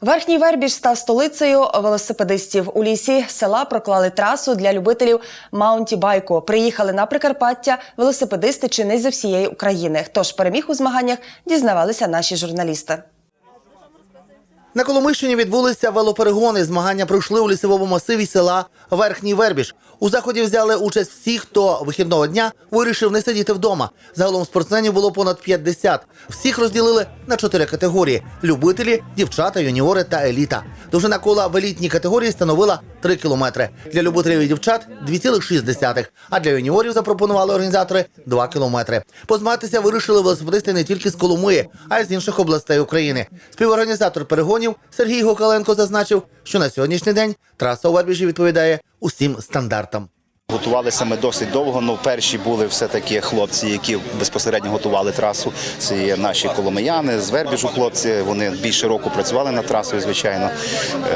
Верхній Вербіж став столицею велосипедистів. У лісі села проклали трасу для любителів маунті-байку. Приїхали на Прикарпаття велосипедисти чи не зі всієї України. Хто ж переміг у змаганнях, дізнавалися наші журналісти. На Коломийщині відбулися велоперегони. Змагання пройшли у лісовому масиві села Верхній Вербіж. У заході взяли участь всі, хто вихідного дня вирішив не сидіти вдома. Загалом спортсменів було понад 50. Всіх розділили на чотири категорії: любителі, дівчата, юніори та еліта. Довжина кола в елітній категорії становила 3 кілометри. Для любителів і дівчат 2,6, а для юніорів запропонували організатори 2 кілометри. Позмагатися вирішили велосипедисти не тільки з Коломиї, а й з інших областей України. Співорганізатор перегонів Сергій Гокаленко зазначив, що на сьогоднішній день траса у Вербіжі відповідає усім стандартам. Готувалися ми досить довго. Ну, перші були все-таки хлопці, які безпосередньо готували трасу. Це є наші коломияни з Вербіжу хлопці. Вони більше року працювали над трасою, звичайно.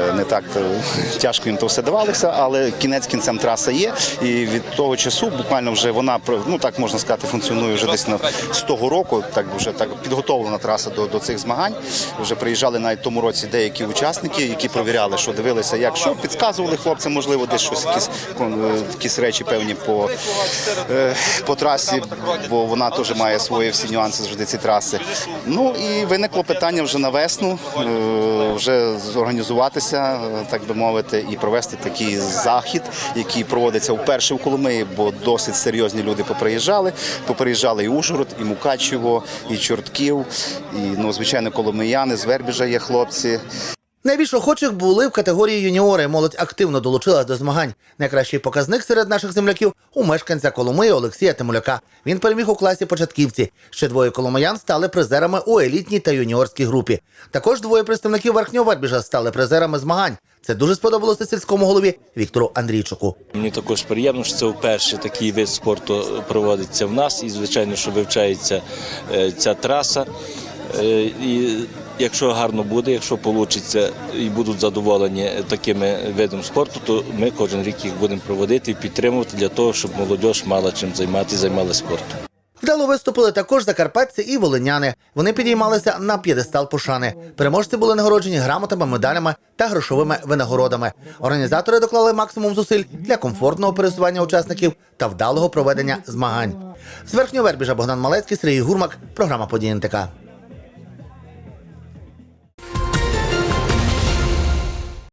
Е, Не так е, тяжко їм то все давалося, але кінець кінцем траса є. І від того часу буквально вже вона ну так можна сказати, функціонує вже десь з того року. Так вже так підготовлена траса до, до цих змагань. Вже приїжджали навіть тому році деякі учасники, які провіряли, що дивилися, як що підказували хлопцям, можливо, десь щось якісь е, якісь речі певні по, е, по трасі, бо вона теж має свої всі нюанси завжди ці траси. Ну і виникло питання вже на весну, е, вже зорганізуватися, так би мовити, і провести такий захід, який проводиться вперше в Коломиї, бо досить серйозні люди поприїжджали. Поприїжджали і Ужгород, і Мукачево, і Чортків, і ну, звичайно, коломияни з Вербіжа є хлопці. Найбільш охочих були в категорії юніори. Молодь активно долучилась до змагань. Найкращий показник серед наших земляків у мешканця Коломиї Олексія Тимуляка. Він переміг у класі початківці. Ще двоє коломиян стали призерами у елітній та юніорській групі. Також двоє представників верхнього Вербіжа стали призерами змагань. Це дуже сподобалося сільському голові Віктору Андрійчуку. Мені також приємно, що це вперше такий вид спорту проводиться в нас, і звичайно, що вивчається е, ця траса. Е, якщо гарно буде, якщо вийде і будуть задоволені такими видом спорту, то ми кожен рік їх будемо проводити і підтримувати для того, щоб молодь мала чим займатися, займалася спортом. Вдало виступили також закарпатці і волиняни. Вони підіймалися на п'єдестал пошани. Переможці були нагороджені грамотами, медалями та грошовими винагородами. Організатори доклали максимум зусиль для комфортного пересування учасників та вдалого проведення змагань. З верхнього вербіжа Богдан Малецький, Сергій Гурмак, програма «Події НТК».